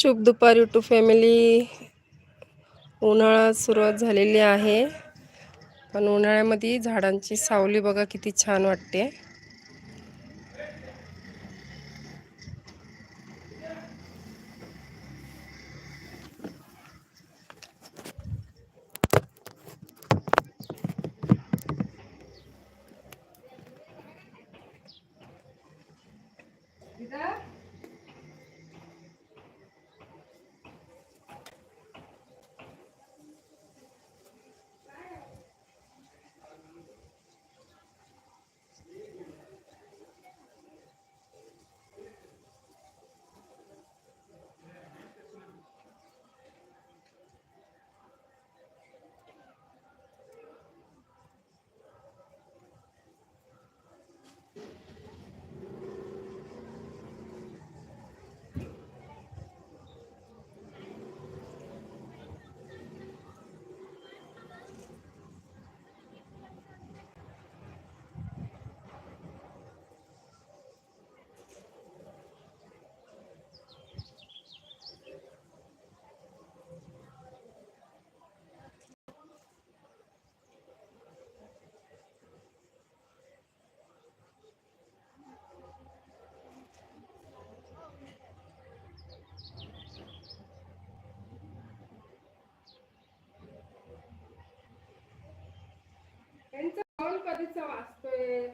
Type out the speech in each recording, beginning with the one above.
शुभ दुपार YouTube family उन्हाळा सुरुवात झालेली आहे. पण उन्हाळ्यामध्ये झाडांची सावली बघा किती छान वाटते. कधीचा वाचतोय?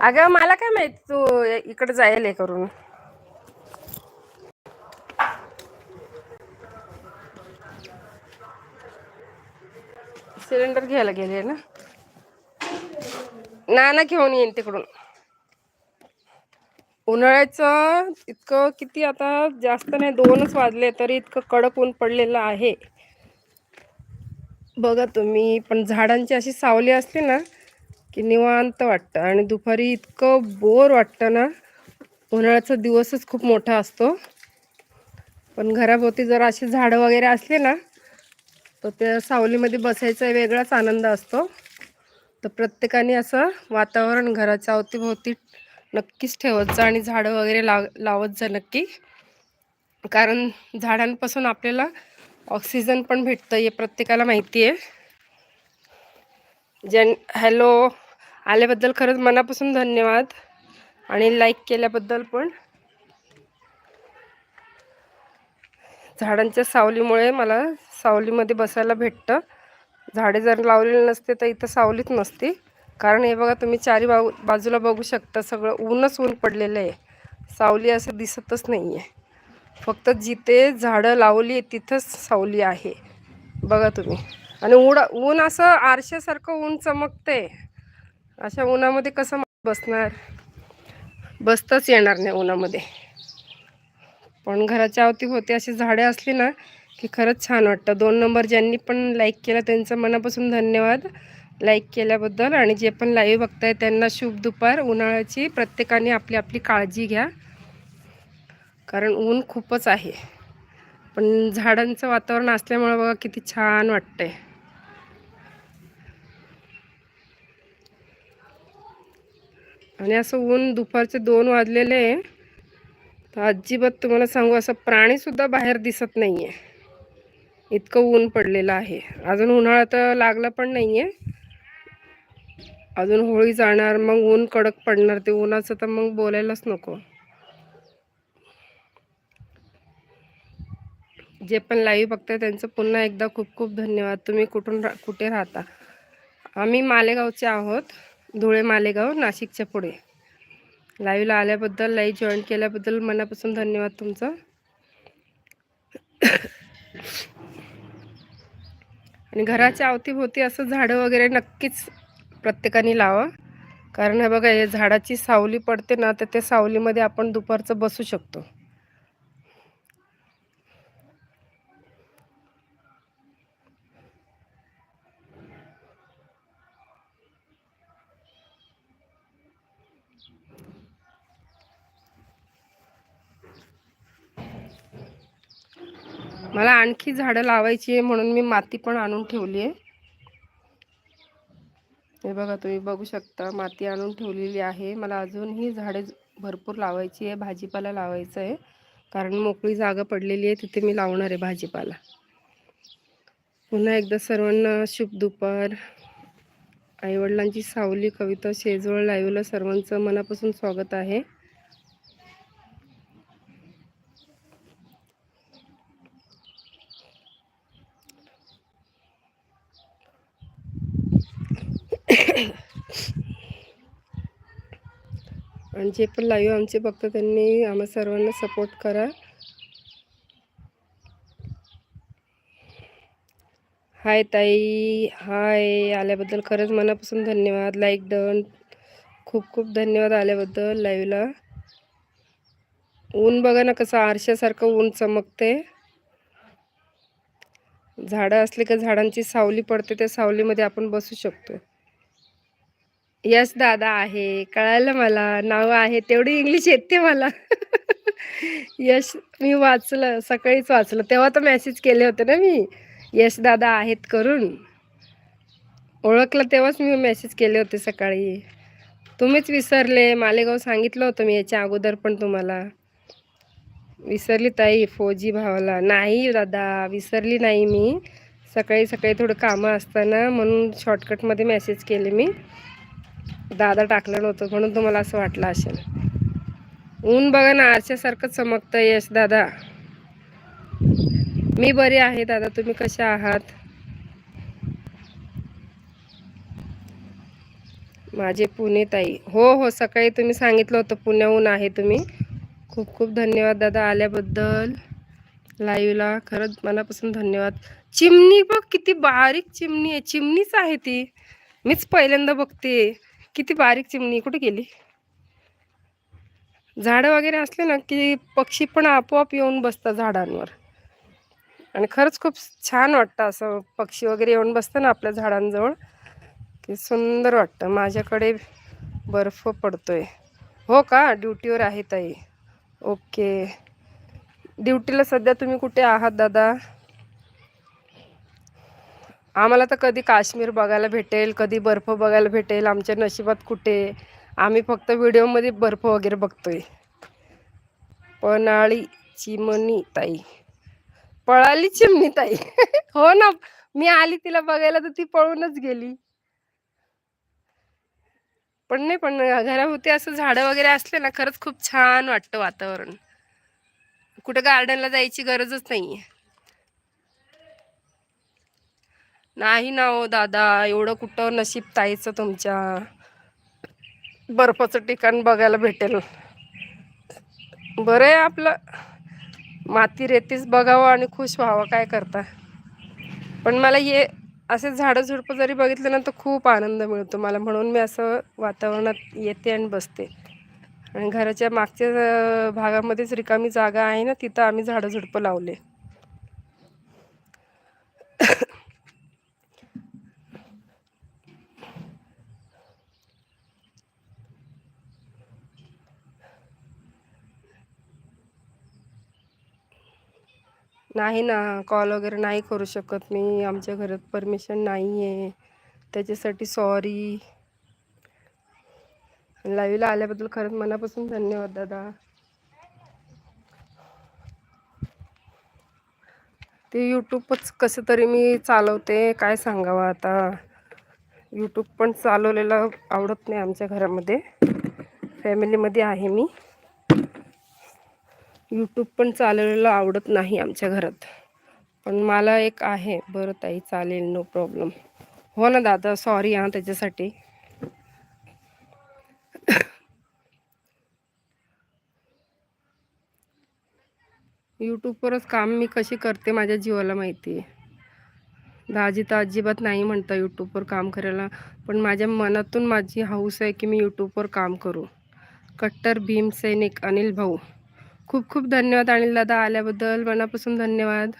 अगं मला काय माहीत तू इकडे जायला हे करून. सिलेंडर घ्यायला गेले ना? ना ना घेऊन येईन तिकडून. उन्हाळ्याचं इतकं किती आता जास्त नाही दोनच वाजले तरी इतकं कडक ऊन पडलेलं आहे. बघा तुम्ही पण झाडांची अशी सावली असली ना की निवांत वाटतं. आणि दुपारी इतकं बोर वाटतं ना उन्हाळ्याचा दिवसच खूप मोठा असतो. पण घराभोवती जर अशी झाडं वगैरे असले ना तर त्या सावलीमध्ये बसायचा वेगळाच आनंद असतो. तर प्रत्येकाने असं वातावरण घराच्या अवतीभोवती नक्कीच ठेवत जा आणि झाडं वगैरे लाव लावत जा नक्की. कारण झाडांपासून आपल्याला ऑक्सिजन पण भेटतं हे प्रत्येकाला माहिती आहे. जन हॅलो. आल्याबद्दल खरंच मनापासून धन्यवाद. आणि लाईक केल्याबद्दल पण. झाडांच्या सावलीमुळे मला सावलीमध्ये बसायला भेटतं. झाडे जर लावलेले नसते तर इथं सावलीच नसती. कारण हे बघा तुम्ही चारी बाजू बाजूला बघू शकता सगळं ऊनच ऊन पडलेलं आहे. सावली असं दिसतच नाही आहे फक्त जिथे झाडं लावली आहे तिथंच सावली आहे. बघा तुम्ही. आणि उड ऊन असं आरशासारखं ऊन चमकते अशा उन्हामध्ये कसं बसणार? बसताच येणार नाही उन्हामध्ये. पण घराच्या अवतीभोवती अशी झाडे असली ना की खरंच छान वाटतं. दोन नंबर ज्यांनी पण लाईक केला त्यांचं मनापासून धन्यवाद लाईक केल्याबद्दल. आणि जे पण लाईव्ह बघताय त्यांना शुभ दुपार. उन्हाळ्याची प्रत्येकाने आपली आपली काळजी घ्या. कारण ऊन खूपच आहे. पण झाडांचं वातावरण असल्यामुळे बघा किती छान वाटतंय. आणि असं ऊन दुपारचे दोन वाजलेले आहे. तर अजिबात तुम्हाला सांगू असं प्राणीसुद्धा बाहेर दिसत नाही आहे इतकं ऊन पडलेलं आहे. अजून उन्हाळा तर लागला पण नाही आहे अजून होळी जाणार मग ऊन कडक पडणार ते उन्हाचं तर मग बोलायलाच नको. जे पण लाईव्ह बघताय त्यांचं पुन्हा एकदा खूप खूप धन्यवाद. तुम्ही कुठून रा कुठे राहता? आम्ही मालेगावचे आहोत. धुळे मालेगाव नाशिकच्या पुढे. लाईव्हला आल्याबद्दल लाईव्ह जॉईन केल्याबद्दल मनापासून धन्यवाद तुमचं. आणि घराच्या अवतीभोवती असं झाडं वगैरे नक्कीच प्रत्येकाने लावा. कारण हे बघा हे झाडाची सावली पडते ना तर त्या सावलीमध्ये आपण दुपारचं बसू शकतो. मला आणखी झाडं लावायची आहे म्हणून मी माती पण आणून ठेवली आहे. हे बघा तुम्ही बघू शकता माती आणून ठेवलेली आहे. मला अजूनही झाडे भरपूर लावायची आहे भाजीपाला लावायचं आहे. कारण मोकळी जागा पडलेली आहे तिथे मी लावणार आहे भाजीपाला. पुन्हा एकदा सर्वांना शुभ दुपार आईवडिलांची सावली कविता शेजवळ लाईव्हला सर्वांचं मनापासून स्वागत आहे. आणि जे पण लाईव्ह आमचे बघतात त्यांनी आम्हा सर्वांना सपोर्ट करा. हाय ताई. हाय. आल्याबद्दल खरंच मनापासून धन्यवाद. लाईक डन खूप खूप धन्यवाद आल्याबद्दल. लाईव्हला ऊन बघा ना कसं आरशासारखं ऊन चमकते. झाडं असली का झाडांची सावली पडते त्या सावलीमध्ये आपण बसू शकतो. यश दादा आहे. कळायला मला. नाव आहे. तेवढी इंग्लिश येते मला. यश मी वाचलं. सकाळीच वाचलं. तेव्हा तर मेसेज केले होते ना मी. यश दादा आहेत करून. ओळखलं तेव्हाच मी मेसेज केले होते सकाळी. तुम्हीच विसरले. मालेगाव सांगितलं होतं मी याच्या अगोदर पण तुम्हाला. विसरली ताई फौजी भावाला. नाही दादा विसरली नाही मी. सकाळी सकाळी थोडं कामं असताना म्हणून शॉर्टकटमध्ये मेसेज केले मी. दादा टाकलं नव्हतं म्हणून तुम्हाला असं वाटलं असेल. ऊन बघा ना आरशासारखं चमकतं यश दादा. मी बरी आहे दादा तुम्ही कशा आहात? माझे पुणे ताई. हो हो सकाळी तुम्ही सांगितलं होतं पुण्याहून आहे तुम्ही. खूप खूप धन्यवाद दादा आल्याबद्दल. लाईव्हला खरंच मनापासून धन्यवाद. चिमणी बघ किती बारीक चिमणी आहे. चिमणीच आहे ती. मीच पहिल्यांदा बघते. किती बारीक चिमणी कुठे गेली? झाडं वगैरे असले ना की पक्षी पण आपोआप येऊन बसतात झाडांवर. आणि खरंच खूप छान वाटतं असं पक्षी वगैरे येऊन बसतं ना आपल्या झाडांजवळ. की सुंदर वाटतं. माझ्याकडे बर्फ पडतोय. हो का? ड्युटीवर आहे ताई. ओके. ड्युटीला सध्या तुम्ही कुठे आहात दादा? आम्हाला तर कधी काश्मीर बघायला भेटेल कधी बर्फ बघायला भेटेल. आमच्या नशिबात कुठे? आम्ही फक्त व्हिडिओमध्ये बर्फ वगैरे बघतोय. पनाळी चिमणी ताई. पळाली चिमणी ताई. हो ना मी आली तिला बघायला तर ती पळूनच गेली. पण नाही पण घराभोवती असं झाडं वगैरे असले ना खरंच खूप छान वाटतं वातावरण. कुठं गार्डनला जायची गरजच नाहीये. नाही ना हो दादा एवढं कुठं नशीब ताईचं तुमच्या बर्फाचं ठिकाण बघायला भेटेल. बरं आहे आपलं. माती रेतीच बघावं आणि खुश व्हावं काय करता? पण मला ये असे झाडं झुडपं जरी बघितलं ना तर खूप आनंद मिळतो मला. म्हणून मी असं वातावरणात येते आणि बसते. आणि घराच्या मागच्या भागामध्येच रिकामी जागा आहे ना तिथं आम्ही झाडं झुडपं लावले. नाही ना कॉल वगैरे नाही करू शकत मी. आमच्या घरात परमिशन नाही आहे त्याच्यासाठी सॉरी लाईव्हला आल्याबद्दल खरंच मनापासून धन्यवाद दादा. ते यूट्यूबच कसं तरी मी चालवते काय सांगावं आता? यूट्यूब पण चालवलेलं आवडत नाही आमच्या घरामध्ये. फॅमिलीमध्ये आहे मी. यूट्यूब पण चालवलेलं आवडत नाही आमच्या घरात. पण मला एक आहे. बरं ताई चालेल नो प्रॉब्लेम हो ना दादा सॉरी हां त्याच्यासाठी. यूट्यूबवरच काम मी कशी करते माझ्या जीवाला माहिती आहे. दाजी तर अजिबात नाही म्हणता यूट्यूबवर काम करायला. पण माझ्या मनातून माझी हौस आहे की मी यूट्यूबवर काम करू. कट्टर भीमसैनिक अनिल भाऊ. खूप खूप धन्यवाद अनिल दादा आल्याबद्दल. मनापासून धन्यवाद.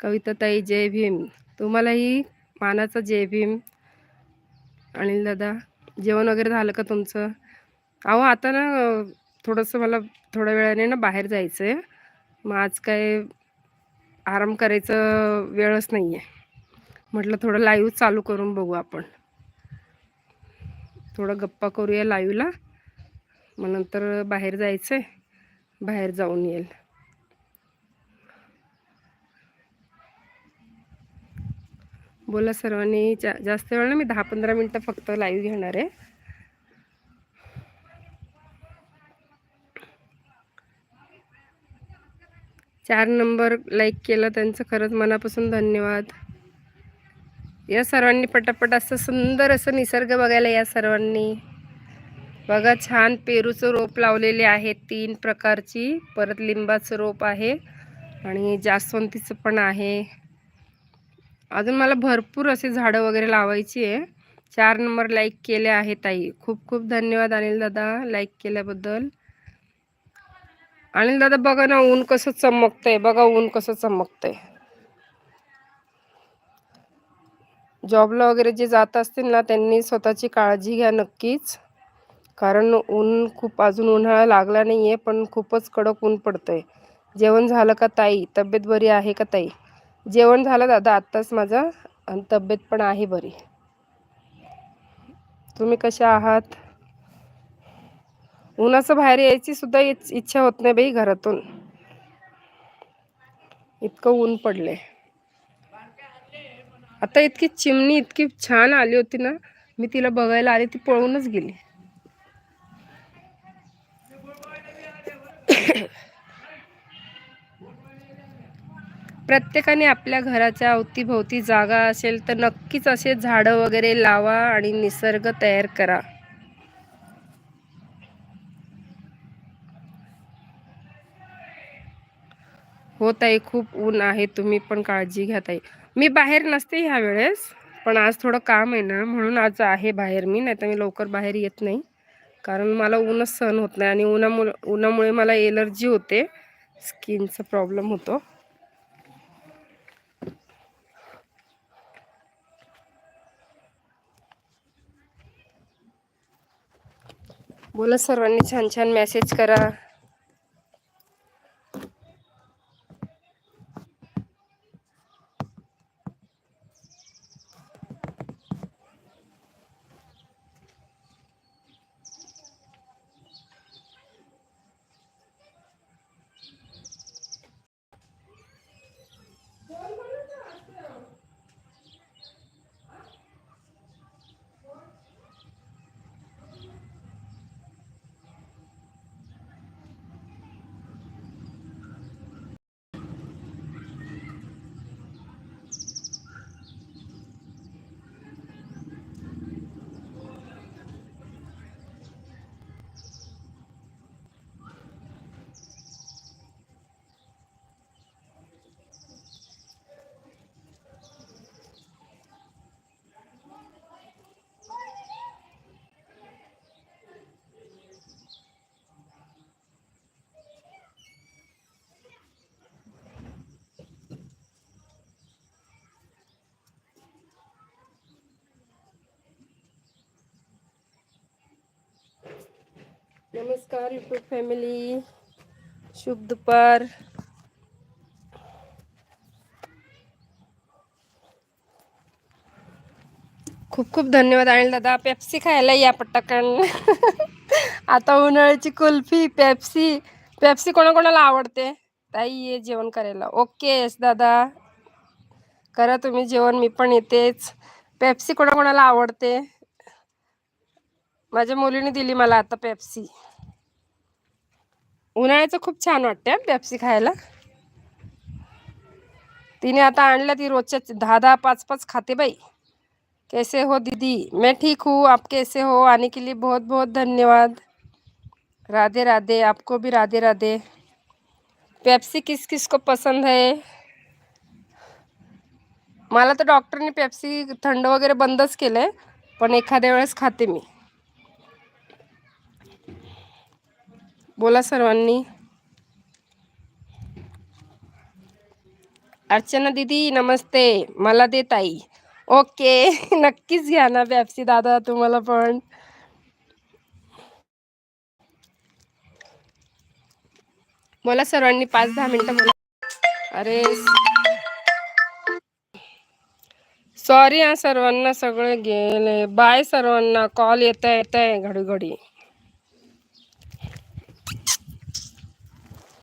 कविता ताई जय भीम. तुम्हालाही मानाचा जय भीम. अनिल दादा जेवण वगैरे झालं का तुमचं? अहो आता ना थोडंसं मला थोड्या वेळाने ना बाहेर जायचं आहे मग आज काय आराम करायचं वेळच नाही आहे म्हटलं थोडं लाईव्ह चालू करून बघू आपण. थोडं गप्पा करूया लाईव्हला मग नंतर बाहेर जायचं आहे बाहेर जाऊन येईल. बोला सर्वांनी जा जास्त वेळ ना मी दहा पंधरा मिनटं फक्त लाईव्ह घेणार आहे. चार नंबर लाईक केलं त्यांचं खरंच मनापासून धन्यवाद. या सर्वांनी पटापट असं सुंदर असं निसर्ग बघायला या सर्वांनी. बघा छान पेरूचं रोप लावलेले आहे तीन प्रकारची. परत लिंबाचं रोप आहे आणि जास्वंतीचं पण आहे. अजून मला भरपूर असे झाडं वगैरे लावायची आहे. चार नंबर लाईक केले आहे ताई. खूप खूप धन्यवाद अनिल दादा लाईक केल्याबद्दल. अनिल दादा बघा ना ऊन कसं चमकतंय. बघा ऊन कसं चमकतंय. जॉबला वगैरे जे जात असतील ना त्यांनी स्वतःची काळजी घ्या नक्कीच. कारण ऊन खूप अजून उन्हाळा लागला नाही आहे पण खूपच कडक ऊन पडतं आहे जेवण झालं का ताई? तब्येत बरी आहे का ताई? जेवण झालं दादा आत्ताच माझं आणि तब्येत पण आहे बरी. तुम्ही कशा आहात? उन्हाचं बाहेर यायची सुद्धा इच्छा होत नाही बाई घरातून. इतकं ऊन पडले आता इतकी चिमणी इतकी छान आली होती ना मी तिला बघायला आली ती पळूनच गेली. प्रत्येकाने आपल्या घराच्या अवतीभोवती जागा असेल तर नक्कीच असे झाडं वगैरे लावा आणि निसर्ग तयार करा. हो ताई खूप ऊन आहे. तुम्ही पण काळजी घ्या ताई. मी बाहेर नसते ह्या वेळेस पण आज थोडं काम आहे ना म्हणून आज आहे बाहेर मी नाही तर मी लवकर बाहेर येत नाही. कारण मला ऊनच सहन होत नाही आणि उन्हामुळे उन्हामुळे मला एलर्जी होते. स्किनचा प्रॉब्लेम होतो. बोला सर्वांनी छान छान मेसेज करा. नमस्कार यूट्यूब फॅमिली शुभ दुपार. खूप खूप धन्यवाद आणि दादा. पेप्सी खायला या पटकन. आता उन्हाळ्याची कुल्फी पेप्सी पेप्सी कोणाकोणाला आवडते? ताई ये जेवण करायला. ओके येस दादा. करा तुम्ही जेवण मी पण येतेच. पेप्सी कोणाकोणाला आवडते? माझ्या मुलीने दिली मला आता पेप्सी उन्हाळ्याचं खूप छान वाटतं हं पेप्सी खायला. तिने आता आणल्या ती रोजच्या दहा दहा पाच पाच खाते बाई. कैसे हो दीदी? मैं ठीक हूँ, आप कैसे हो? आने के लिए बहुत बहुत धन्यवाद. राधे राधे, आपको भी राधे राधे. पेप्सी किस किस को पसंद है? मला तर डॉक्टरनी पेप्सी थंड वगैरे बंदच केलंय, पण एखाद्या वेळेस खाते मी. बोला सर्वांनी. अर्चना दीदी, नमस्ते. मला दे ताई. ओके. नक्कीच घ्या ना पेप्सी दादा, तुम्हाला पण. बोला सर्वांनी, पाच दहा मिनिटं बोला. अरे. सॉरी हा सर्वांना, सगळे गेले. बाय सर्वांना. कॉल येत आहे येत आहे